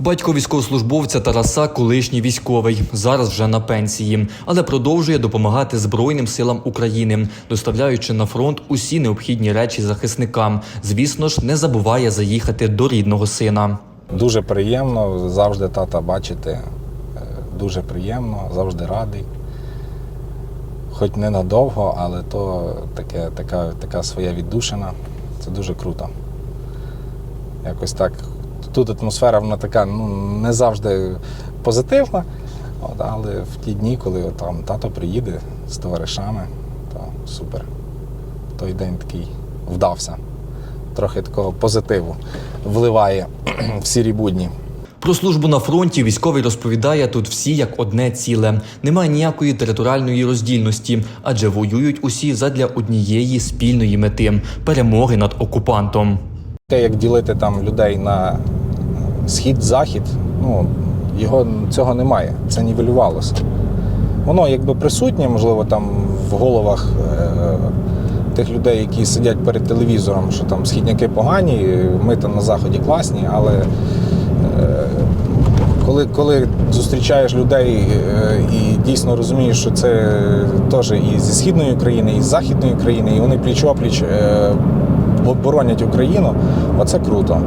Батько військовослужбовця Тараса колишній військовий, зараз вже на пенсії, але продовжує допомагати Збройним силам України, доставляючи на фронт усі необхідні речі захисникам. Звісно ж, не забуває заїхати до рідного сина. Дуже приємно завжди тата бачити. Е, Дуже приємно, завжди радий. Хоч ненадовго, але то таке, така, така своя віддушина. Це дуже круто. Якось так. Тут атмосфера вона така ну, не завжди позитивна, от, але в ті дні, коли от, там тато приїде з товаришами, то супер. Той день такий вдався. Трохи такого позитиву вливає в сірі будні. Про службу на фронті військовий розповідає тут всі як одне ціле. Немає ніякої територіальної роздільності, адже воюють усі задля однієї спільної мети перемоги над окупантом. Те, як ділити там людей на схід-захід, ну його цього немає. Це нівелювалося. Воно якби присутнє, можливо, там в головах е, тих людей, які сидять перед телевізором, що там східняки погані, ми там на заході класні, але е, коли, коли зустрічаєш людей е, і дійсно розумієш, що це теж і зі східної України, і з західної країни, і вони пліч-опліч е, боронять Україну, оце круто.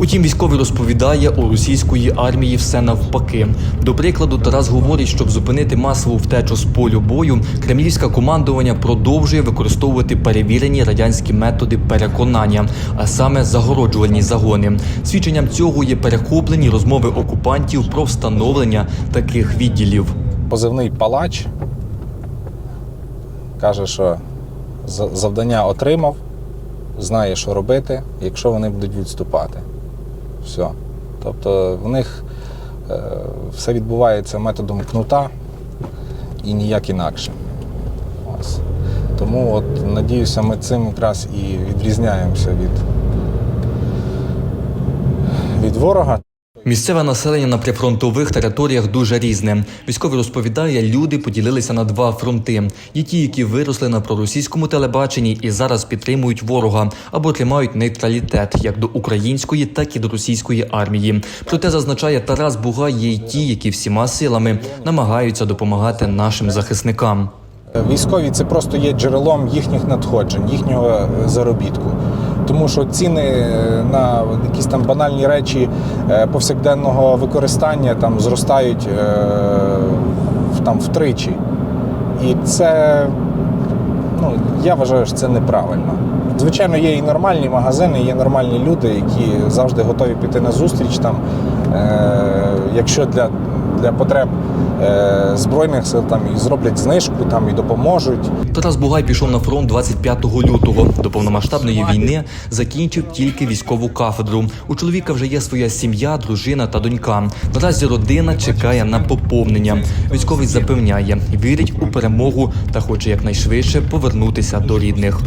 Утім, військовий розповідає, у російської армії все навпаки. До прикладу, Тарас говорить, щоб зупинити масову втечу з полю бою, кремлівське командування продовжує використовувати перевірені радянські методи переконання, а саме загороджувальні загони. Свідченням цього є перехоплені розмови окупантів про встановлення таких відділів. позивний палач каже, що завдання отримав, знає, що робити, якщо вони будуть відступати. Все. Тобто в них е, все відбувається методом кнута і ніяк інакше. Ось. Тому от, надіюся, ми цим якраз і відрізняємося від, від ворога. Місцеве населення на прифронтових територіях дуже різне. Військовий розповідає, люди поділилися на два фронти: є ті, які виросли на проросійському телебаченні і зараз підтримують ворога або тримають нейтралітет як до української, так і до російської армії. Проте зазначає Тарас Бугай, є й ті, які всіма силами намагаються допомагати нашим захисникам. Військові це просто є джерелом їхніх надходжень, їхнього заробітку. Тому що ціни е, на якісь там банальні речі е, повсякденного використання там зростають е, там втричі. І це, ну, я вважаю, що це неправильно. Звичайно, є і нормальні магазини, є нормальні люди, які завжди готові піти на зустріч. Там, якщо для, для потреб е, Збройних сил там і зроблять знижку, там і допоможуть. Тарас Бугай пішов на фронт 25 лютого. До повномасштабної війни закінчив тільки військову кафедру. У чоловіка вже є своя сім'я, дружина та донька. Наразі родина чекає на поповнення. Військовий запевняє, вірить у перемогу та хоче якнайшвидше повернутися до рідних.